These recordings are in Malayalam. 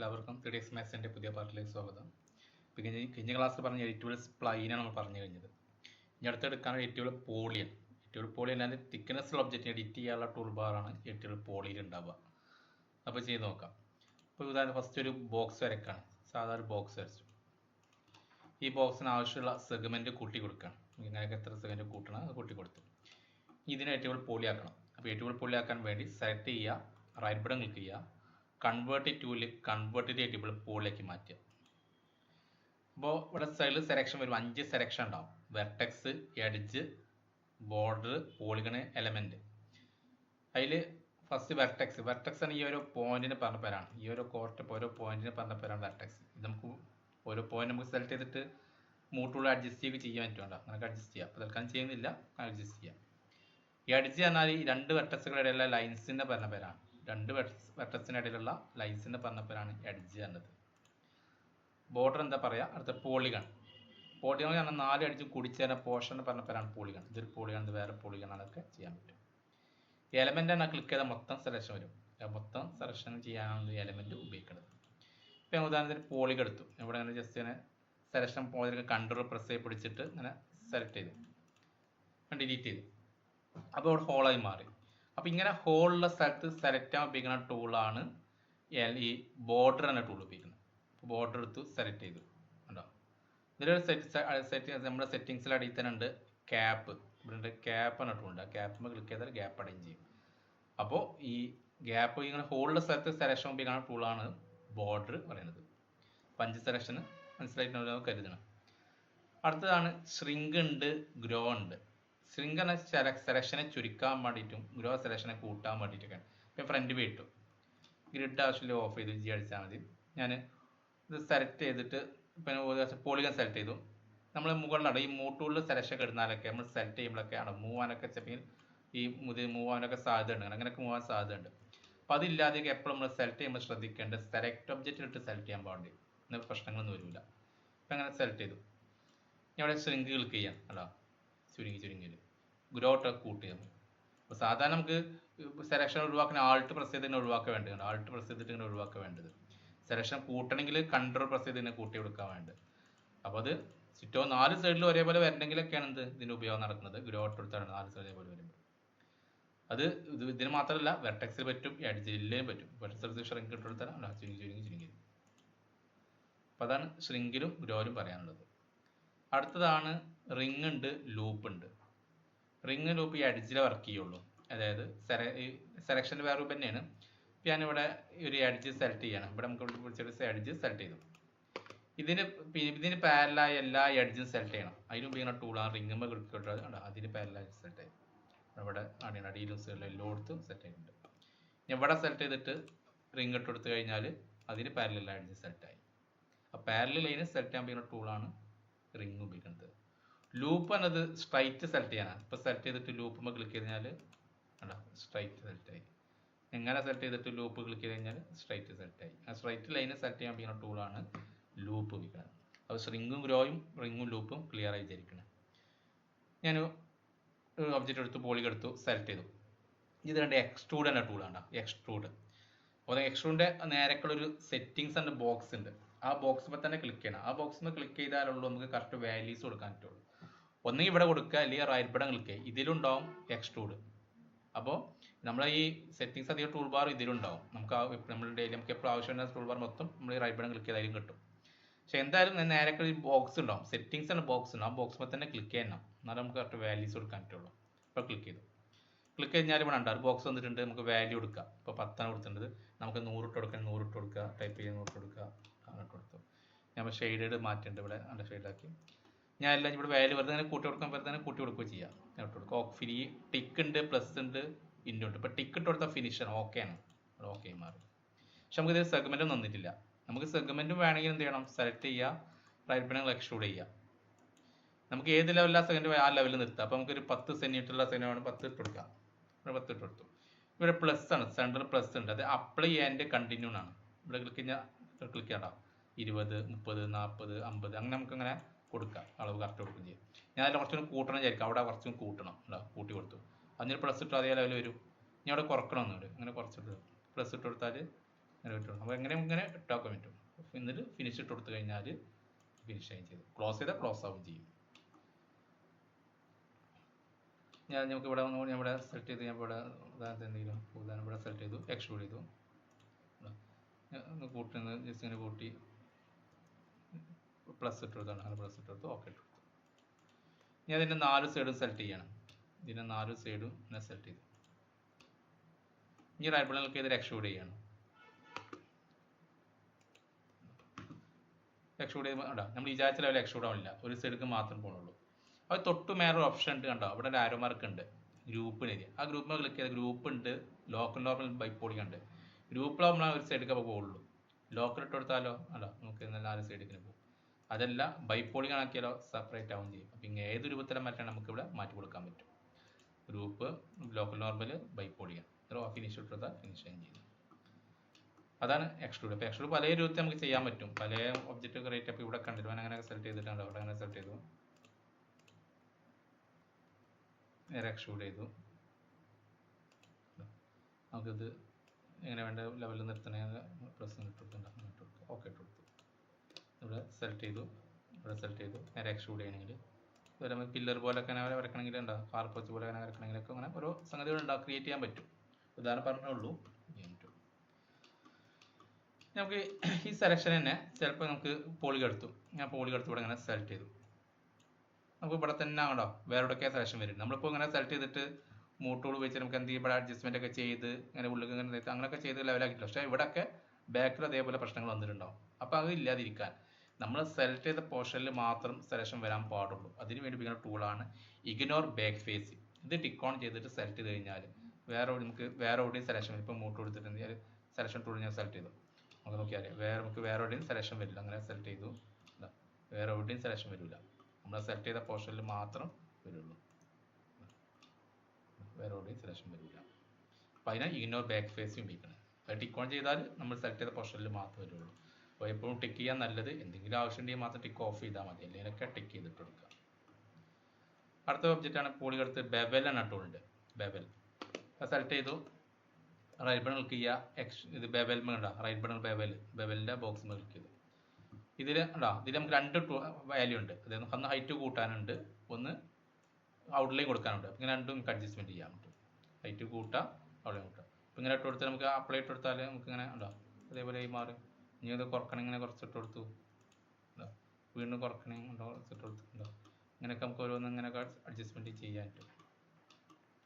എല്ലാവർക്കും ത്രീ ഡേയ്സ് മാത്സിന്റെ പുതിയ പാർട്ടിലേക്ക് സ്വാഗതം. ഇപ്പം കഴിഞ്ഞ കഴിഞ്ഞ ക്ലാസ്സിൽ പറഞ്ഞ എയ്റ്റുകൾ സ്പ്ലൈനാണ് നമ്മൾ പറഞ്ഞു കഴിഞ്ഞത്. ഇനി അടുത്തെടുക്കാൻ എടുക്കാൻ എയ്റ്റുകൾ പോളിയൻ എയ്റ്റുകൾ പോളിയൻ അതിന്റെ തിക്നെസ്സുള്ള ഒബ്ജക്റ്റ് എഡിറ്റ് ചെയ്യാനുള്ള ടൂൾ ബാറാണ് എയ്റ്റുകൾ പോളിയിൽ ഉണ്ടാവുക അപ്പോൾ ചെയ്ത് നോക്കാം. ഇപ്പോൾ ഉദാഹരണം ഫസ്റ്റ് ഒരു ബോക്സ് വരക്കാണ്. സാധാരണ ബോക്സ് വരച്ചു. ഈ ബോക്സിന് ആവശ്യമുള്ള സെഗ്മെന്റ് കൂട്ടി കൊടുക്കുകയാണ് ഇങ്ങനെയൊക്കെ എത്ര സെഗ്മെന്റ് കൂട്ടണം അത് കൂട്ടി കൊടുത്തു. ഇതിനെ എയ്റ്റുകൾ പോളിയാക്കണം അപ്പോൾ എയ്റ്റുകൾ പോളിയാക്കാൻ വേണ്ടി സെലക്ട് ചെയ്യുക റൈറ്റ് ബട്ടൺ ക്ലിക്ക് ചെയ്യുക. കൺവേർട്ട് ടു കൺവേർട്ട് ടേബിൾ പോളിലേക്ക് മാറ്റുക. അപ്പോൾ ഇവിടെ സൈഡിൽ സെലക്ഷൻ വരും അഞ്ച് സെലക്ഷൻ ഉണ്ടാവും. Vertex edge border polygon element അതിൽ ഫസ്റ്റ് വെർട്ടെക്സ് വെർട്ടെക്സ് ആണ് ഈ ഓരോ പോയിന്റിന് പറഞ്ഞ പേരാണ്. ഈ ഓരോ കോർട്ട് ഓരോ പോയിന്റിന് പറഞ്ഞ പേരാണ് വെർട്ടെക്സ് ഇത് നമുക്ക് ഓരോ പോയിന്റ് നമുക്ക് സെലക്ട് ചെയ്തിട്ട് മൂട്ടുള്ള അഡ്ജസ്റ്റ് ചെയ്യുക ചെയ്യാൻ പറ്റുമല്ലോ നമുക്ക് അഡ്ജസ്റ്റ് ചെയ്യാം. അപ്പോൾ തൽക്കാലം ചെയ്യുന്നില്ല. അഡ്ജസ്റ്റ് ചെയ്യാം. അഡ്ജസ്റ്റ് പറഞ്ഞാൽ ഈ രണ്ട് വെർട്ടക്സുകളുടെ ഇടയിലുള്ള ലൈൻസിന്റെ പറഞ്ഞ പേരാണ്. രണ്ട് വെട്ടത്തിനിടയിലുള്ള ഇടയിലുള്ള ലൈൻസിന്റെ പറഞ്ഞപ്പോഴാണ് എഡ്ജ് എന്നത് ബോർഡർ എന്താ പറയാ? അടുത്ത പോളിഗൺ പോളിഗൺ പറഞ്ഞാൽ നാല് അടിച്ച് കുടിച്ചേരുന്ന പോർഷൻ പറഞ്ഞപ്പോഴാണ് പോളിഗൺ ഇതൊരു പോളിഗൺ ഇത് വേറെ പോളിഗൺ അതൊക്കെ ചെയ്യാൻ പറ്റും. എലമെന്റ് ആണ് ക്ലിക്ക് ചെയ്താൽ മൊത്തം സെലക്ഷൻ വരും. മൊത്തം സെലക്ഷൻ ചെയ്യാനാണ് എലമെന്റ് ഉപയോഗിക്കുന്നത് ഇപ്പം ഞാൻ ഉദാഹരണത്തിന് പോളിഗൺ എടുത്തു. ഇവിടെ ഇങ്ങനെ ജസ്റ്റ് ഇങ്ങനെ സെലക്ഷൻ പോയിന്റ് കൺട്രോൾ പ്രസ് ചെയ്ത് പിടിച്ചിട്ട് ഇങ്ങനെ സെലക്ട് ചെയ്തു. ഡിലീറ്റ് ചെയ്തു. അപ്പോൾ ഇവിടെ ഹോളായി മാറി. അപ്പോൾ ഇങ്ങനെ ഹോളുള്ള സ്ഥലത്ത് സെലക്ട് ചെയ്യാൻ ഉപയോഗിക്കുന്ന ടൂളാണ് ഈ ബോർഡർ എന്ന ടൂൾ ഉപയോഗിക്കുന്നത്. ബോർഡർ എടുത്ത് സെലക്ട് ചെയ്തു. കണ്ടോ? ഇതിലൊരു സെറ്റ് സെറ്റ് നമ്മുടെ സെറ്റിങ്സിൽ അടിയിൽ തന്നെ ഉണ്ട് ക്യാപ്പ് ഇവിടെ ഉണ്ട് ക്യാപ്പ് എന്ന ഉണ്ട്. ആ ക്യാപ്പ് ക്ലിക്ക് ചെയ്താൽ ഗ്യാപ്പ് അടയും ചെയ്യും. അപ്പോൾ ഈ ഗ്യാപ്പ് ഇങ്ങനെ ഹോളുള്ള സ്ഥലത്ത് സെലക്ഷൻ ഉപയോഗിക്കുന്ന ടൂളാണ് ബോർഡർ പറയുന്നത്. പഞ്ച് സെലക്ഷന് മനസ്സിലായിട്ടുണ്ടോ കരുതണം. അടുത്തതാണ് ശ്രിങ്ക് ഉണ്ട് ഗ്രോ ഉണ്ട്. എന്ന സെലക്ഷനെ ചുരുക്കാൻ വേണ്ടിയിട്ടും ഗ്രോ സെലക്ഷനെ കൂട്ടാൻ വേണ്ടിയിട്ടൊക്കെയാണ് ഇപ്പം ഫ്രണ്ട് വീട്ടു ഗ്രിഡ് ആവശ്യമില്ല ഓഫ് ചെയ്ത് ജി അടിച്ചാൽ മതി. ഞാൻ ഇത് സെലക്ട് ചെയ്തിട്ട് ഇപ്പം പോളിഗൺ സെലക്ട് ചെയ്തു. നമ്മൾ മുകളിലാണ് ഈ മൂട്ടൂളിൽ സെലക്ഷൻ ഇടുന്നാലൊക്കെ നമ്മൾ സെലക്ട് ചെയ്യുമ്പോഴൊക്കെയാണ് മൂവാനൊക്കെ ചെപ്പിൽ ഈ മുതി മൂവാനൊക്കെ സാധ്യത ഉണ്ട് അങ്ങനെയൊക്കെ മൂവാൻ സാധ്യത ഉണ്ട് അപ്പോൾ അതില്ലാതെയൊക്കെ എപ്പോഴും നമ്മൾ സെലക്ട് ചെയ്യുമ്പോൾ ശ്രദ്ധിക്കേണ്ടത് സെലക്ട് ഒബ്ജക്റ്റ് ഒബ്ജക്റ്റിലിട്ട് സെലക്ട് ചെയ്യാൻ പാടില്ല. എന്നാൽ പ്രശ്നങ്ങളൊന്നും വരില്ല. അപ്പം അങ്ങനെ സെലക്ട് ചെയ്തു. ഞാൻ ഇവിടെ ശ്രിങ്ക് ക്ലിക്ക് ചെയ്യാം. അല്ലോ ചുരുങ്ങി ചുരുങ്ങിയിൽ ഗ്രോട്ട് കൂട്ടി അപ്പോൾ സാധാരണ നമുക്ക് സെലക്ഷൻ ഒഴിവാക്കണ ആൾട്ട് പ്രസ് ചെയ്ത് തന്നെ ഒഴിവാക്കാൻ വേണ്ടത് ആൾട്ട് പ്രസ് ചെയ്തിട്ട് ഇങ്ങനെ ഒഴിവാക്കാൻ വേണ്ടത്. സെലക്ഷൻ കൂട്ടണമെങ്കിൽ കൺട്രോൾ പ്രസ് ചെയ്ത് തന്നെ കൂട്ടി കൊടുക്കാൻ വേണ്ടത്. അപ്പോൾ അത് ചുറ്റോ നാല് സൈഡിൽ ഒരേപോലെ വരണമെങ്കിലൊക്കെയാണ് എന്ത്? ഇതിന്റെ ഉപയോഗം നടക്കുന്നത്. ഗ്രോട്ട് എടുത്താണ് നാല് സൈഡ് ഒരേപോലെ വരുമ്പോൾ. അത് ഇത് ഇതിന് മാത്രമല്ല വെർട്ടെക്സിൽ പറ്റും എഡ്ജിലും പറ്റും. വെർട്ടെക്സ് ഷ്രിങ്ക് ഇട്ട് കൊടുത്താൽ ചുരുങ്ങി ചുരുങ്ങി ചുരുങ്ങി അപ്പോൾ അതാണ് ഷ്രിങ്കിലും ഗ്രോയിലും പറയാനുള്ളത്. അടുത്തതാണ് റിങ് ഉണ്ട് ലൂപ്പ് ഉണ്ട്. റിങ് ലൂപ്പ് ഈ അഡിജിലെ വർക്ക് ചെയ്യുള്ളൂ. അതായത് സെലക്ഷൻ വേറെ രൂപം തന്നെയാണ് ഞാനിവിടെ ഒരു അഡിജ് സെലക്ട് ചെയ്യണം. ഇവിടെ നമുക്ക് വിളിച്ചൊരു എഡ്ജ് സെലക്ട് ചെയ്തു. ഇതിന് ഇതിന് പാരലായ എല്ലാ എഡ്ജും സെലക്ട് ചെയ്യണം. അതിന് ഉപയോഗിക്കുന്ന ടൂളാണ് റിങ്ങുമ്പോൾ കണ്ടോ? അതിന് പാരലായ സെലക്ട് ചെയ്യും ഇവിടെ അടിയാണ് അടിയിലും സൈഡിലും എല്ലായിടത്തും സെറ്റ് ചെയ്യുന്നുണ്ട് ഇവിടെ സെലക്ട് ചെയ്തിട്ട് റിങ് ഇട്ട് കൊടുത്തു കഴിഞ്ഞാൽ അതിന് പാരലുള്ള എഡ്ജ് സെലക്ട് ആയി. ആ പാരലൽ ലൈന് സെലക്ട് ചെയ്യാൻ പറ്റുന്ന ടൂളാണ് റിങ് ഉപയോഗിക്കുന്നത്. ലൂപ്പ് എന്നത് സ്ട്രൈറ്റ് സെലക്ട് ചെയ്യാനാണ് ഇപ്പോൾ സെലക്ട് ചെയ്തിട്ട് ലൂപ്പുമ്പോൾ ക്ലിക്ക് ചെയ്ത് കഴിഞ്ഞാൽ സ്ട്രൈറ്റ് സെലക്ട് ആയി. എങ്ങനെ സെലക്ട് ചെയ്തിട്ട് ലൂപ്പ് ക്ലിക്ക് ചെയ്ത് കഴിഞ്ഞാൽ സ്ട്രൈറ്റ് സെലക്ട് ആയി. ആ സ്ട്രൈറ്റ് ലൈനെ സെലക്ട് ചെയ്യാൻ പറ്റുന്ന ടൂളാണ് ലൂപ്പ് വിൽക്കുന്നത് അപ്പോൾ സ്ട്രിങ്ങും ഗ്രോയും റിങ്ങും ലൂപ്പും ക്ലിയർ ആയി വിചാരിക്കണം ഞാൻ ഒബ്ജക്റ്റ് എടുത്തു പോളിഗ് എടുത്തു സെലക്ട് ചെയ്തു. ഇത് രണ്ട് എക്സ്ട്രൂഡ് എന്ന ടൂളാണ് എക്സ്ട്രൂഡ് അപ്പോൾ എക്സ്ട്രൂഡിന്റെ നേരക്കുള്ളൊരു സെറ്റിങ്സ് ആൻഡ് ബോക്സ് ഉണ്ട്. ആ ബോക്സിൽ തന്നെ ക്ലിക്ക് ചെയ്യണം. ആ ബോക്സിൽ ക്ലിക്ക് ചെയ്താലുള്ളൂ നമുക്ക് കറക്റ്റ് വാല്യൂസ് കൊടുക്കാൻ പറ്റുള്ളൂ. ഒന്നെങ്കിൽ ഇവിടെ കൊടുക്കുക അല്ലെങ്കിൽ റൈറ്റ് ചെയ്യുക ഇതിലുണ്ടാവും എക്സ്ട്രൂഡ് അപ്പോൾ നമ്മൾ ഈ സെറ്റിങ്സ് അധികം ടൂൾ ബാർ ഇതിലുണ്ടാവും. നമുക്ക് നമ്മൾ ഡെയിലി നമുക്ക് എപ്പോഴും ആവശ്യമുള്ള ടൂൾ ബാർ മൊത്തം നമ്മൾ റൈറ്റ് ബട്ടൺ ക്ലിക്ക് ചെയ്താലും കിട്ടും. പക്ഷെ എന്തായാലും നേരെ ഒരു ബോക്സ് ഉണ്ടാവും. സെറ്റിങ്സ് എന്ന ബോക്സ് ഉണ്ടാവും ആ ബോക്സിൽ തന്നെ ക്ലിക്ക് ചെയ്യണം. എന്നാലും നമുക്ക് കറക്റ്റ് വാല്യൂസ് കൊടുക്കാൻ പറ്റുള്ളൂ. ഇപ്പോൾ ക്ലിക്ക് ചെയ്തു. ക്ലിക്ക് കഴിഞ്ഞാൽ ഇവിടെ ഉണ്ട് ഒരു ബോക്സ് വന്നിട്ടുണ്ട് നമുക്ക് വാല്യൂ കൊടുക്കാം. ഇപ്പോൾ പത്താണ് കൊടുത്തിട്ടുണ്ട് നമുക്ക് നൂറ് ഇട്ട് കൊടുക്കാൻ നൂറ് ഇട്ട് കൊടുക്കുക ടൈപ്പ് ചെയ്ത് നൂറ് ഇട്ട് കൊടുക്കുക അങ്ങനെ കൊടുത്തു. ഞാൻ ഷെയ്ഡഡ് മാറ്റിയിട്ടുണ്ട് ഇവിടെ. നല്ല ഷെയ്ഡാക്കി ഞാൻ എല്ലാം ഇവിടെ വാല്യൂ വെറുതെ തന്നെ കൂട്ടി കൊടുക്കാൻ വെറുതെ തന്നെ കൂട്ടി കൊടുക്കുകയും ചെയ്യാം. ഞാൻ ഇട്ട് കൊടുക്കുക ഫിനി ടിക്ക് ഉണ്ട് പ്ലസ് ഉണ്ട് ഇൻഡു ഉണ്ട്. ഇപ്പോൾ ടിക്ക് ഇട്ട് കൊടുത്താൽ ഫിനിഷാണ് ഓക്കെ ആണ്. ഓക്കെ മാറി. പക്ഷെ നമുക്ക് ഇത് സെഗ്മെന്റും തന്നിട്ടില്ല നമുക്ക് സെഗ്മെന്റും വേണമെങ്കിൽ എന്ത് ചെയ്യണം? സെലക്ട് ചെയ്യുക. റൈറ്റ് ബട്ടൺ എക്സ്ട്രൂഡ് ചെയ്യുക. നമുക്ക് ഏത് ലെവലിലാണ് സെക്കൻഡ് ആ ലെവലിൽ നിർത്താം അപ്പോൾ നമുക്കൊരു പത്ത് സെന്റിമീറ്ററുള്ള സെക്കൻഡ് വേണം പത്ത് ഇട്ട് കൊടുക്കാം. ഇവിടെ പത്ത് ഇട്ട് കൊടുത്തു. ഇവിടെ പ്ലസ് ആണ്. സെന്റർ പ്ലസ് ഉണ്ട്. അത് അപ്ലൈ ചെയ്യാന്റെ കണ്ടിന്യൂ ആണ് ഇവിടെ ക്ലിക്ക് കഴിഞ്ഞാൽ ക്ലിക്ക് ചെയ്യണ്ട. ഇരുപത് മുപ്പത് നാൽപ്പത് അമ്പത്. അങ്ങനെ നമുക്ക് അങ്ങനെ കൊടുക്കാം അളവ് കറക്റ്റ് കൊടുക്കുകയും ചെയ്യും. ഞാൻ അതിൽ കുറച്ചും കൂട്ടണം വിചാരിക്കും. അവിടെ കുറച്ചും കൂട്ടണം അല്ല കൂട്ടി കൊടുത്തു. അതിന് പ്ലസ് ഇട്ട് അതേ ലെവൽ വരും. ഇനി അവിടെ കുറക്കണം ഒന്നുകൂടി അങ്ങനെ കുറച്ചിട്ട് പ്ലസ് ഇട്ട് കൊടുത്താൽ അങ്ങനെ ഇട്ടു അപ്പോൾ എങ്ങനെ ഇങ്ങനെ ഇട്ടാക്കാൻ പറ്റും. എന്നിട്ട് ഫിനിഷ് ഇട്ട് കൊടുത്തു കഴിഞ്ഞാൽ ഫിനിഷ് ആയി ചെയ്തു ക്ലോസ് ചെയ്താൽ ക്ലോസ് ആവും ചെയ്യും. ഞാൻ നമുക്ക് ഇവിടെ ഞാൻ ഇവിടെ സെലക്ട് ചെയ്ത് ഞാൻ ഇവിടെ ഉദാഹരണത്തിന് എന്തെങ്കിലും ഉദാഹരണം ഇവിടെ സെലക്ട് ചെയ്തു എക്സ്ട്രൂഡ് ചെയ്തു. കൂട്ടുന്നത് ജസ്റ്റ് ഇങ്ങനെ കൂട്ടി പ്ലസ് ഇട്ട് കൊടുത്താണ് അങ്ങനെ പ്ലസ് ഇട്ട് ഓക്കെ ഇട്ട് ഇനി അതിന്റെ നാല് സൈഡും സെലക്ട് ചെയ്യണം. ഇതിന്റെ നാല് സൈഡും ഇങ്ങനെ സെലക്ട് ചെയ്തു. ഇനി റൈറ്റ് ബട്ടണിൽ ചെയ്ത് എക്സ്ട്രൂഡ് ചെയ്യണം. എക്സ്ക്ലൂഡ് ചെയ്യുമ്പോൾ കണ്ടോ നമ്മൾ വിചാരിച്ച ലെവൽ എക്സ്ക്ലൂഡ് ആവില്ല ഒരു സൈഡിലേക്ക് മാത്രം പോകുന്നുള്ളൂ അത് തൊട്ട് മേലെ ഓപ്ഷൻ ഉണ്ട് കണ്ടോ അവിടെ ഒരു ആരോ മാർക്ക് ഉണ്ട്. ഗ്രൂപ്പിന് ആ ഗ്രൂപ്പിൽ ക്ലിക്ക് ചെയ്ത ഗ്രൂപ്പ് ഉണ്ട്. ലോക്കൽ നോർമൽ ബൈപ്പോളിംഗ് ഉണ്ട്. ഗ്രൂപ്പിലാവുമ്പോൾ ഒരു സൈഡിലേക്ക് പോകുള്ളൂ ലോക്കൽ ഇട്ട് കൊടുത്താലോ? അല്ല നമുക്ക് നാല് സൈഡിലേക്ക് പോകും അതല്ല ബൈപോളിങ് ആക്കിയാലോ സെപ്പറേറ്റ് ആവും ചെയ്യും. അപ്പം ഇങ്ങനെ ഏത് രൂപത്തിലും മാറ്റാൻ നമുക്ക് ഇവിടെ മാറ്റി കൊടുക്കാൻ പറ്റും. ഗ്രൂപ്പ് ലോക്കൽ നോർമൽ ബൈപ്പോളിംഗ് ഇത്ര ഫിനിഷ് ഇട്ട് കൊടുത്താൽ ഫിനിഷ് ചെയ്യും ചെയ്യും അതാണ് എക്സ്ട്രൂഡ് അപ്പോൾ എക്സ്ട്രൂഡ് പല രൂപത്തിൽ നമുക്ക് ചെയ്യാൻ പറ്റും. പല ഒബ്ജക്റ്റ് ക്രിയേറ്റ് അപ്പോൾ ഇവിടെ കണ്ടിട്ട് അങ്ങനെ സെലക്ട് ചെയ്തിട്ടുണ്ട്? അവിടെ അങ്ങനെ സെലക്ട് ചെയ്തു. നേരെ എക്സ്ട്രൂഡ് ചെയ്തു. നമുക്കിത് എങ്ങനെ വേണ്ട ലെവലിൽ നിർത്തണേ? പ്ലസ് ഇട്ട് ഓക്കെ ഇട്ട് ഇവിടെ സെലക്ട് ചെയ്തു. ഇവിടെ സെലക്ട് ചെയ്തു. നേരെ എക്സ്ട്രൂഡ് ചെയ്യണമെങ്കിൽ ഇതുവരെ നമുക്ക് പില്ലർ പോലൊക്കെ അങ്ങനെ വരക്കണമെങ്കിൽ ഉണ്ടാവും കാർപ്പച്ച് പോലെ അങ്ങനെ വരക്കണമെങ്കിലൊക്കെ അങ്ങനെ ഓരോ സംഗതികൾ ഉണ്ടാവും. ക്രിയേറ്റ് ചെയ്യാൻ പറ്റും. ഉദാഹരണം പറഞ്ഞേ ഉള്ളൂ നമുക്ക് ഈ സെലക്ഷൻ തന്നെ ചിലപ്പോൾ നമുക്ക് പോളി എടുത്തു. ഞാൻ പോളി എടുത്തു ഇവിടെ ഇങ്ങനെ സെലക്ട് ചെയ്തു. നമുക്ക് ഇവിടെ തന്നെ ആണോ വേറെ എവിടെയൊക്കെ സെലക്ഷൻ വരും. നമ്മളിപ്പോൾ ഇങ്ങനെ സെലക്ട് ചെയ്തിട്ട് മൂട്ടോട് വെച്ച് നമുക്ക് എന്ത് ഇവിടെ അഡ്ജസ്റ്റ്മെന്റ് ഒക്കെ ചെയ്ത് ഇങ്ങനെ ഉള്ളിൽ ഇങ്ങനെ അങ്ങനെയൊക്കെ ചെയ്ത് ലെവലാക്കിയിട്ടില്ല പക്ഷേ ഇവിടെയൊക്കെ ബാക്കിൽ അതേപോലെ പ്രശ്നങ്ങൾ വന്നിട്ടുണ്ടാവും. അപ്പോൾ അത് ഇല്ലാതിരിക്കാൻ. നമ്മൾ സെലക്ട് ചെയ്ത പോർഷനിൽ മാത്രം സെലക്ഷൻ വരാൻ പാടുള്ളൂ. അതിന് വേണ്ടി ഉപയോഗിക്കുന്ന ടൂളാണ് ഇഗ്നോർ ബാക്ക് ഫേസ് ഇത് ടിക്ക് ഓൺ ചെയ്തിട്ട് സെലക്ട് ചെയ്ത് കഴിഞ്ഞാൽ വേറെ നമുക്ക് വേറെ എവിടെയും സെലക്ഷൻ ഇപ്പോൾ മൂട്ട് കൊടുത്തിട്ട് സെലക്ഷൻ ടൂൾ ഞാൻ സെലക്ട് ചെയ്തു. നമുക്ക് നോക്കിയാൽ വേറെ നമുക്ക് വേറെ എവിടെയും സെലക്ഷൻ വരില്ല. അങ്ങനെ സെലക്ട് ചെയ്തു. വേറെ എവിടെയും സെലക്ഷൻ വരില്ല നമ്മൾ സെലക്ട് ചെയ്ത പോർഷനിൽ മാത്രം വരുള്ളൂ. വേറെ എവിടെയും സെലക്ഷൻ വരില്ല അപ്പോൾ അതിനാണ് ഇഗ്നോർ ബാക്ക് ഫേസ് ഉപയോഗിക്കുന്നത് ടിക്ക് ഓൺ ചെയ്താൽ നമ്മൾ സെലക്ട് ചെയ്ത പോർഷനിൽ മാത്രമേ വരുള്ളൂ. അപ്പോൾ എപ്പോഴും ടിക്ക് ചെയ്യാൻ നല്ലത് എന്തെങ്കിലും ആവശ്യമുണ്ടെങ്കിൽ മാത്രം ടിക്ക് ഓഫ് ചെയ്താൽ മതി. അല്ലെങ്കിൽ ടിക്ക് ചെയ്തിട്ട് കൊടുക്കുക. അടുത്ത ഒബ്ജക്റ്റ് ആണ് പോളി എടുത്ത് ബെവൽ എന്ന ടൂളുണ്ട് അത് സെലക്ട് ചെയ്തു. റൈറ്റ് ബട്ടൺ ക്ലിക്ക് ചെയ്യുക. എക്സ് ഇത് ബെവൽ ഉണ്ടാ റൈറ്റ് ബട്ടൺ ബെവൽ ബെവലിന്റെ ബോക്സ് ക്ലിക്ക് ചെയ്തു. ഇതിൽ ഉണ്ടോ ഇതിൽ നമുക്ക് രണ്ട് വാല്യൂ ഉണ്ട്. അതായത് ഒന്ന് ഹൈറ്റ് കൂട്ടാനുണ്ട്. ഒന്ന് ഔട്ട്ലൈൻ കൊടുക്കാനുണ്ട്. ഇങ്ങനെ രണ്ടും നമുക്ക് അഡ്ജസ്റ്റ്മെന്റ് ചെയ്യാൻ പറ്റും ഹൈറ്റ് കൂട്ടാം ഔട്ട്ലൈൻ കൂട്ടാം. അപ്പോൾ ഇങ്ങനെ ഇട്ട് കൊടുത്താൽ നമുക്ക് അപ്ലൈ ഇട്ട് കൊടുത്താൽ നമുക്ക് ഇങ്ങനെ ഉണ്ടോ അതേപോലെ മാറും. ഇനി ഇത് കുറക്കണം ഇങ്ങനെ കുറച്ചിട്ട് കൊടുത്തു. വീണ്ടും കുറക്കണേ ഉണ്ടോ കുറച്ചിട്ട് കൊടുത്തു. ഉണ്ടോ ഇങ്ങനെയൊക്കെ നമുക്ക് ഓരോന്ന് ഇങ്ങനെ അഡ്ജസ്റ്റ്മെന്റ് ചെയ്യാൻ പറ്റും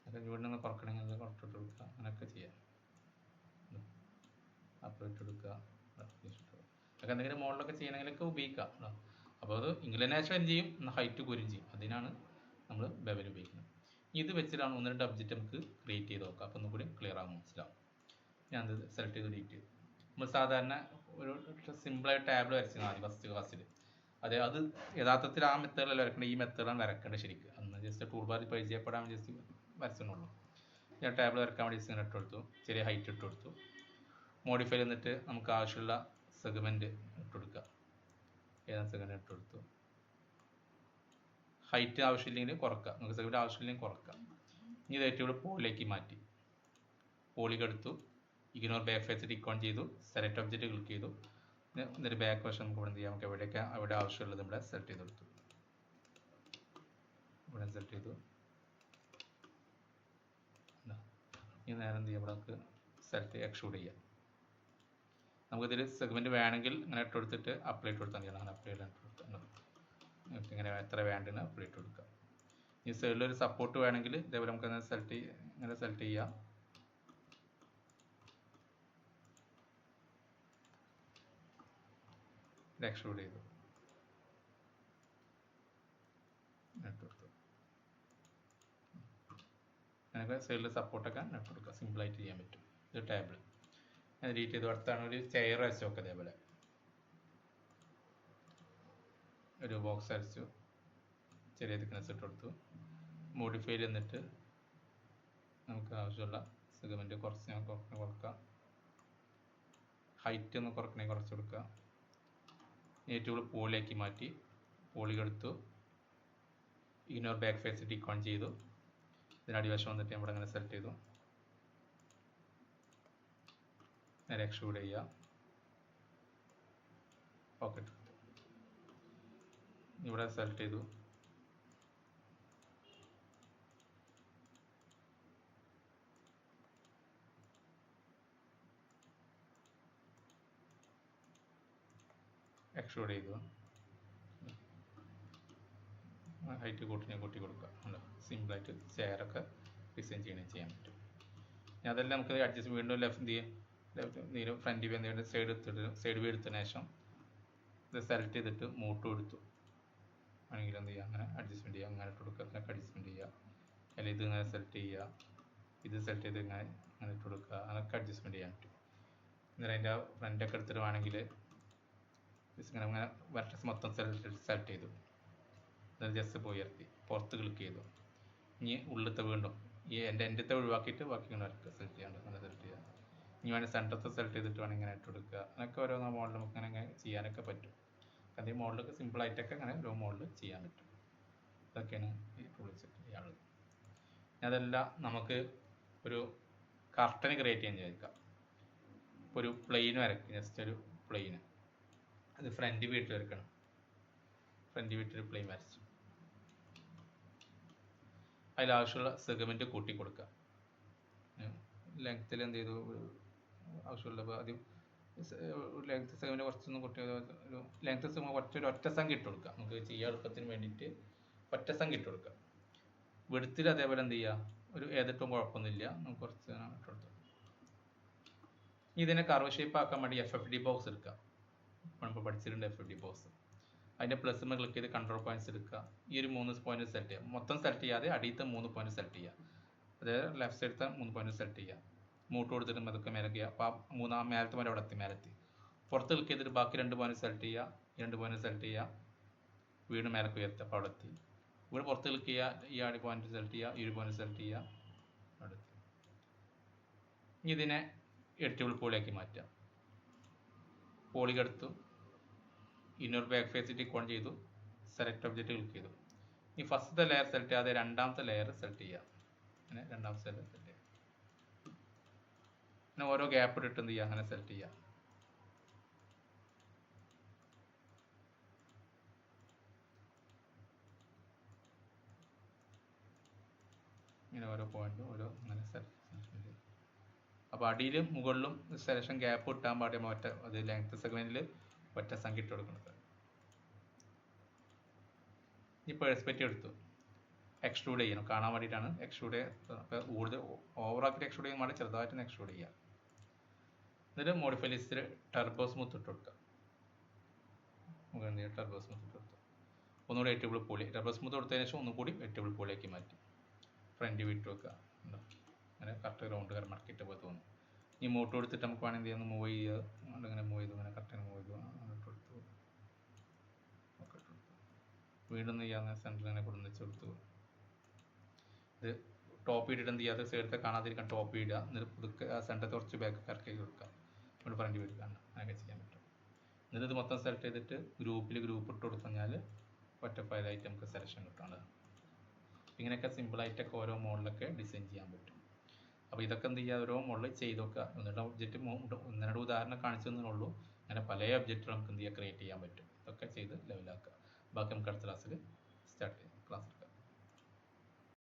അതൊക്കെ വീണ്ടും ഒന്ന് കുറക്കണമെങ്കിൽ കുറച്ചിട്ട് കൊടുക്കുക. അങ്ങനെയൊക്കെ ചെയ്യാം. അപ്പോൾ ഇട്ട് കൊടുക്കുക. അതൊക്കെ എന്തെങ്കിലും മോഡലൊക്കെ ചെയ്യണമെങ്കിലൊക്കെ ഉപയോഗിക്കാം. കേട്ടോ അപ്പോൾ അത് ഇംഗ്ലനേഷൻ എന്ത് ചെയ്യും? ഹൈറ്റ് കൂരും ചെയ്യും. അതിനാണ് നമ്മൾ ബെവൽ ഉപയോഗിക്കുന്നത്. ഇത് വെച്ചിട്ടാണ് ഒന്ന് രണ്ട് ഒബ്ജക്റ്റ് നമുക്ക് ക്രിയേറ്റ് ചെയ്ത് നോക്കാം അപ്പോൾ ഒന്നും കൂടി ക്ലിയർ ആകും മനസ്സിലാവും ഞാനത് സെലക്ട് ചെയ്ത് ഡിലീറ്റ് നമ്മൾ സാധാരണ ഒരു സിമ്പിളായ ടാബിൾ വരച്ചിരുന്നു ആദ്യം ഫസ്റ്റ് ക്ലാസ്സിൽ അതെ അത് യഥാർത്ഥത്തിൽ ആ മെത്തേഡിലല്ല വരക്കേണ്ടത് ഈ മെത്തേഡാണ് വരക്കേണ്ടത് ശരിക്കും. അന്ന് ജസ്റ്റ് ടൂൾ ബാറിൽ പരിചയപ്പെടാൻ ജസ്റ്റ് വരച്ചിട്ടുള്ളൂ ഞാൻ ടാബിൾ വരക്കാൻ വേണ്ടി ഇങ്ങനെ ഇട്ട് കൊടുത്തു ചെറിയ ഹൈറ്റ് ഇട്ട് കൊടുത്തു മോഡിഫൈ എന്നിട്ട് നമുക്ക് ആവശ്യമുള്ള സെഗ്മെന്റ് ഇട്ട് കൊടുക്കുക ഏതാണ് സെഗ്മെന്റ് ഇട്ട് കൊടുത്തു ഹൈറ്റ് ആവശ്യമില്ലെങ്കിൽ കുറക്കുക. നമുക്ക് സെഗ്മെന്റ് ആവശ്യമില്ലെങ്കിൽ കുറക്കുക. ഇനി ഏറ്റവും പോളിലേക്ക് മാറ്റി. പോളിക്ക് എടുത്തു. ഇഗ്നോർ ബാക്ക് ഫേസ് ഇക്കോൺ ചെയ്തു. സെലക്ട് ഒബ്ജക്റ്റ് ക്ലിക്ക് ചെയ്തു. എന്നിട്ട് ബാക്ക് വശം നമുക്ക് ഇവിടെ ചെയ്യാം. നമുക്ക് എവിടെയൊക്കെ അവിടെ ആവശ്യമുള്ളത് ഇവിടെ സെലക്ട് ചെയ്ത് കൊടുത്തു. ഇവിടെ സെലക്ട് ചെയ്തു. ഈ നേരെ എന്ത് ചെയ്യാം? നമുക്ക് സെലക്ട് എക്സ്ക്ലൂഡ് ചെയ്യാം. നമുക്കിതിൽ സെഗ്മെന്റ് വേണമെങ്കിൽ ഇങ്ങനെ ഇട്ട് കൊടുത്തിട്ട് അപ്ലൈ ഇട്ട് കൊടുത്താൽ മതി. അങ്ങനെ അപ്ലൈ ഇട്ട് നമുക്ക് ഇങ്ങനെ എത്ര വേണ്ടെന്ന് അപ്ലൈ ഇട്ട് കൊടുക്കാം. ഈ സൈഡിൽ ഒരു സപ്പോർട്ട് വേണമെങ്കിൽ ഇതേപോലെ നമുക്ക് സെലക്ട് ഇങ്ങനെ സെലക്ട് ചെയ്യാം. എക്സ്ട്രൂഡ് ചെയ്തു. അങ്ങനെയൊക്കെ സൈഡിൽ സപ്പോർട്ടൊക്കെ കൊടുക്കുക സിമ്പിളായിട്ട് ചെയ്യാൻ പറ്റും. ഇത് ടേബിൾ ഞാൻ ഡിലീറ്റ് ചെയ്തു അടുത്താണ് ഒരു ചെയർ വരച്ചു നോക്കുക അതേപോലെ ഒരു ബോക്സ് അരച്ചു. ചെറിയ തിക്നെസ് ഇട്ട് കൊടുത്തു. മോഡിഫൈ എന്നിട്ട് നമുക്ക് ആവശ്യമുള്ള സെഗ്മെന്റ് കുറച്ച് ഞാൻ കുറക്കണം കുറക്കാം ഹൈറ്റ് ഒന്ന് കുറക്കണേ കുറച്ച് കൊടുക്കുക ഏറ്റവും പോളിയാക്കി മാറ്റി പോളി എടുത്തു. ഇഗ്നോർ ബാക്ക് ഫേസ് ഡിക്കോൺ ചെയ്തു. ഇതിന് അടിവശം വന്നിട്ട് ഇവിടെ അങ്ങനെ സെലക്ട് ചെയ്തു. നേരെ എക്സ്ക്ലൂഡ് ചെയ്യുക. ഓക്കെ ഇവിടെ സെലക്ട് ചെയ്തു. എക്സ്ട്രൂഡ് ചെയ്തു. ഹൈറ്റ് കൂട്ടി കൂട്ടി കൊടുക്കുക. ഉണ്ടോ സിമ്പിളായിട്ട് ചെയറൊക്കെ ഡിസൈൻ ചെയ്യണമെങ്കിൽ ചെയ്യാൻ പറ്റും. ഇനി അതെല്ലാം നമുക്ക് അഡ്ജസ്റ്റ് വീണ്ടും ലെഫ്റ്റ് എന്ത് ചെയ്യും? ലെഫ്റ്റ് നീര് ഫ്രണ്ട് വ്യൂ എന്തെങ്കിലും സൈഡ് എടുത്തിട്ട് സൈഡ് വ്യൂ എടുത്തതിന് ശേഷം ഇത് സെലക്ട് ചെയ്തിട്ട് മൂട്ടും എടുത്തു. ആണെങ്കിൽ എന്ത് ചെയ്യുക അങ്ങനെ അഡ്ജസ്റ്റ്മെന്റ് ചെയ്യുക അങ്ങനെ ഇട്ട് കൊടുക്കുക. അങ്ങനെയൊക്കെ അഡ്ജസ്റ്റ്മെന്റ് ചെയ്യുക അല്ലെങ്കിൽ ഇത് ഇങ്ങനെ സെലക്ട് ചെയ്യുക. ഇത് സെലക്ട് ചെയ്ത് ഇങ്ങനെ അങ്ങനെ ഇട്ട് കൊടുക്കുക. അതൊക്കെ അഡ്ജസ്റ്റ്മെന്റ് ചെയ്യാൻ പറ്റും. എന്നിട്ട് അതിന്റെ ഫ്രണ്ടൊക്കെ എടുത്തിട്ട് വേണമെങ്കിൽ ഇങ്ങനെ അങ്ങനെ വെർട്ടക്സ് മൊത്തം സെലക്ട് ചെയ്തു. എന്നിട്ട് ജസ്റ്റ് പോയി ഉയർത്തി. പുറത്ത് ക്ലിക്ക് ചെയ്തു. ഇനി ഉള്ളിലത്തെ വീണ്ടും ഈ എന്റെ എന്റെത്തെ ഒഴിവാക്കിയിട്ട് ബാക്കി ഇങ്ങനെ വരക്കുക. സെലക്ട് ചെയ്യാണ്ട് അങ്ങനെ സെലക്ട് ചെയ്യുക ഇനി വേണേൽ സെന്ററത്തെ സെലക്ട് ചെയ്തിട്ട് വേണം ഇങ്ങനെ ഇട്ട് കൊടുക്കുക. അങ്ങനെയൊക്കെ ഓരോ മോഡൽ നമുക്ക് ഇങ്ങനെ ചെയ്യാനൊക്കെ പറ്റും. അതേ മോഡലൊക്കെ സിമ്പിളായിട്ടൊക്കെ അങ്ങനെ ഓരോ മോഡൽ ചെയ്യാൻ പറ്റും. ഇതൊക്കെയാണ് ഈ സെറ്റ് ചെയ്യാനുള്ളത്. ഇനി അതെല്ലാം നമുക്ക് ഒരു കർട്ടന് ക്രിയേറ്റ് ചെയ്യാൻ ചോദിക്കാം. ഇപ്പോൾ ഒരു പ്ലെയിൻ വരയ്ക്കും. ജസ്റ്റ് ഒരു പ്ലെയിൻ അത് ഫ്രണ്ട് വീട്ടിൽ വെക്കണം ഫ്രണ്ട് വീട്ടിൽ പ്ലെയിൻ വരച്ചു അതിൽ ആവശ്യമുള്ള സെഗ്മെന്റ് കൂട്ടി കൊടുക്കുക. ലെങ്ത്തിൽ എന്ത് ചെയ്തു? ആവശ്യമുള്ള ആദ്യം ലെങ്ത് സെഗ്മെന്റ് കുറച്ചൊന്നും കൂട്ടി ഒരു ലെങ്ത് സെഗ്മെന്റ് കുറച്ചൊരു ഒറ്റ സംഖ്യ ഇട്ട് കൊടുക്കുക. നമുക്ക് ചെയ്യാൻ എളുപ്പത്തിന് വേണ്ടിയിട്ട് ഒറ്റ സംഖ്യ ഇട്ട് കൊടുക്കുക. വെടുത്തിൽ അതേപോലെ എന്ത് ചെയ്യുക? ഒരു ഏതിട്ടും കുഴപ്പമൊന്നുമില്ല. നമുക്ക് കുറച്ച് ഇട്ട് കൊടുത്തു ഇതിനെ കർവ് ഷേപ്പ് ആക്കാൻ വേണ്ടി എഫ് എഫ് ഡി ബോക്സ് എടുക്കുക. നമ്മളിപ്പോൾ പഠിച്ചിട്ടുണ്ട് എഫ് ഡി ബോസ് അതിന്റെ പ്ലസ് ക്ലിക്ക് ചെയ്ത് കൺട്രോൾ പോയിന്റ്സ് എടുക്കുക. ഈ ഒരു മൂന്ന് പോയിന്റ് സെലക്ട് ചെയ്യുക. മൊത്തം സെലക്ട് ചെയ്യാതെ അടിയത്തെ മൂന്ന് പോയിന്റ് സെലക്ട് ചെയ്യുക. അതായത് ലെഫ്റ്റ് സൈഡത്തെ മൂന്ന് പോയിന്റ് സെലക്ട് ചെയ്യുക. മൂട്ട് കൊടുത്തിട്ട് അതൊക്കെ മേലെ ചെയ്യുക. അപ്പോൾ ആ മൂന്നാം മേലത്തെ വരെ അവിടെ എത്തി മേലെത്തി. പുറത്ത് ക്ലിക്ക് ചെയ്തിട്ട് ബാക്കി രണ്ട് പോയിന്റ് സെലക്ട് ചെയ്യുക. രണ്ട് പോയിന്റ് സെലക്ട് ചെയ്യുക. വീണ്ടും മേലെ ഉയർത്തി. അപ്പോൾ അവിടെ എത്തി. ഇവിടെ പുറത്ത് ക്ലിക്ക് ചെയ്യുക. ഈ ആടി പോയിന്റ് സെലക്ട് ചെയ്യുക. ഈ ഒരു പോയിന്റ് സെലക്ട് ചെയ്യുക. അവിടെ എത്തി. ഇനി ഇതിനെ എഡിറ്റബിൾ പോളിയാക്കി മാറ്റുക. പോളിക്കെടുത്തു ഇന്നർ ബാക്ക് ഫേസിറ്റി കോൺ ചെയ്തു സെലക്ട് ഒബ്ജക്റ്റ് ക്ലിക്ക് ചെയ്തു. ഇനി ഫസ്റ്റത്തെ ലെയർ സെലക്ട് ചെയ്യാതെ രണ്ടാമത്തെ ലെയർ സെലക്ട് ചെയ്യുക അങ്ങനെ രണ്ടാമത്തെ ലെയർ സെലക്ട് ചെയ്യുക അങ്ങനെ ഓരോ ഗ്യാപ്പ് ഇട്ട് എന്ത് അങ്ങനെ സെലക്ട് ചെയ്യുക ഇങ്ങനെ ഓരോ പോയിന്റും ഓരോ അങ്ങനെ സെലക്ട് ചെയ്യുക അപ്പോൾ അടിയിലും മുകളിലും സെലക്ഷൻ ഗ്യാപ്പ് ഇട്ടാൻ പാടിയ മറ്റേ അത് ലെങ്ത് സെഗ്മെന്റിൽ ഒറ്റ സംഖ്യ ഇട്ട് കൊടുക്കുന്നത്. ഈ പേഴ്സ്പെക്റ്റീവ് എടുത്തു. എക്സ്ട്രൂഡ് ചെയ്യണം കാണാൻ വേണ്ടിയിട്ടാണ് എക്സ്ട്രൂഡ് കൂടുതൽ ഓവറാക്കിയിട്ട് എക്സ്ട്രൂഡ് ചെയ്യാൻ വേണ്ടി ചെറുതായിട്ടൊന്ന് എക്സ്ട്രൂഡ് ചെയ്യുക എന്നിട്ട് മോഡിഫൈ ലിസ്റ്റിൽ ടർബോ സ്മൂത്ത് ഇട്ട് കൊടുക്കുക. നമുക്ക് മുത്ത് സ്മൂത്ത് ഇട്ട് കൊടുത്തു. ഒന്നുകൂടി എറ്റബിൾ പോളി ടർബോ സ്മൂത്ത് കൊടുത്തതിന് ശേഷം ഒന്നുകൂടി എറ്റബിൾ പോളിയാക്കി മാറ്റി. ഫ്രണ്ട് വിട്ട് വെക്കുക. അങ്ങനെ കറക്റ്റ് റൗണ്ട് കയറി മടക്കിയിട്ട് പോയി തോന്നുന്നു. ഈ മോട്ട് കൊടുത്തിട്ട് നമുക്ക് വേണമെങ്കിൽ എന്ത് മൂവ് ചെയ്യുക അങ്ങനെ മൂവ് ചെയ്തു ഇങ്ങനെ കറക്റ്റ് മൂവ് ചെയ്തു അങ്ങനെ ഇട്ട് കൊടുത്തു ഒക്കെ ഇട്ട് കൊടുത്തു വീണ്ടും ചെയ്യാവുന്ന സെന്ററിൽ ഇങ്ങനെ കൊടുന്ന് വെച്ചെടുത്തു ഇത് ടോപ്പ് ഇട്ടിട്ട് എന്ത് ചെയ്യാതെ സൈഡത്തെ കാണാതിരിക്കാൻ ടോപ്പ് ഇടുക. എന്നിട്ട് പുതുക്കെ സെന്ററത്തെ കുറച്ച് ബാക്ക് കറക്കി കൊടുക്കുക. ഇവിടെ ഫ്രണ്ട് വീട് കാണാം അങ്ങനെയൊക്കെ ചെയ്യാൻ പറ്റും. എന്നിട്ട് ഇത് മൊത്തം സെലക്ട് ചെയ്തിട്ട് ഗ്രൂപ്പിൽ ഗ്രൂപ്പ് ഇട്ട് കൊടുത്തു കഴിഞ്ഞാൽ ഒറ്റ ഫയലായിട്ട് നമുക്ക് സെലക്ഷൻ കിട്ടുന്നത്. ഇങ്ങനെയൊക്കെ സിമ്പിളായിട്ടൊക്കെ ഓരോ മോഡലൊക്കെ ഡിസൈൻ ചെയ്യാൻ പറ്റും. അപ്പോൾ ഇതൊക്കെ എന്ത് ചെയ്യുക? ഓരോ മോഡൽ ചെയ്ത് നോക്കുക എന്നിട്ട് ഒബ്ജക്റ്റ് ഒന്ന് രണ്ട് ഉദാഹരണം കാണിച്ചു തന്നുള്ളൂ അങ്ങനെ പല ഒബ്ജക്റ്റുകൾ നമുക്ക് എന്ത് ചെയ്യുക? ക്രിയേറ്റ് ചെയ്യാൻ പറ്റും. ഇതൊക്കെ ചെയ്ത് ലെവലാക്കുക ബാക്കി നമുക്ക് അടുത്ത ക്ലാസ്സിൽ സ്റ്റാർട്ട് ചെയ്യാം. ക്ലാസ് എടുക്കാം.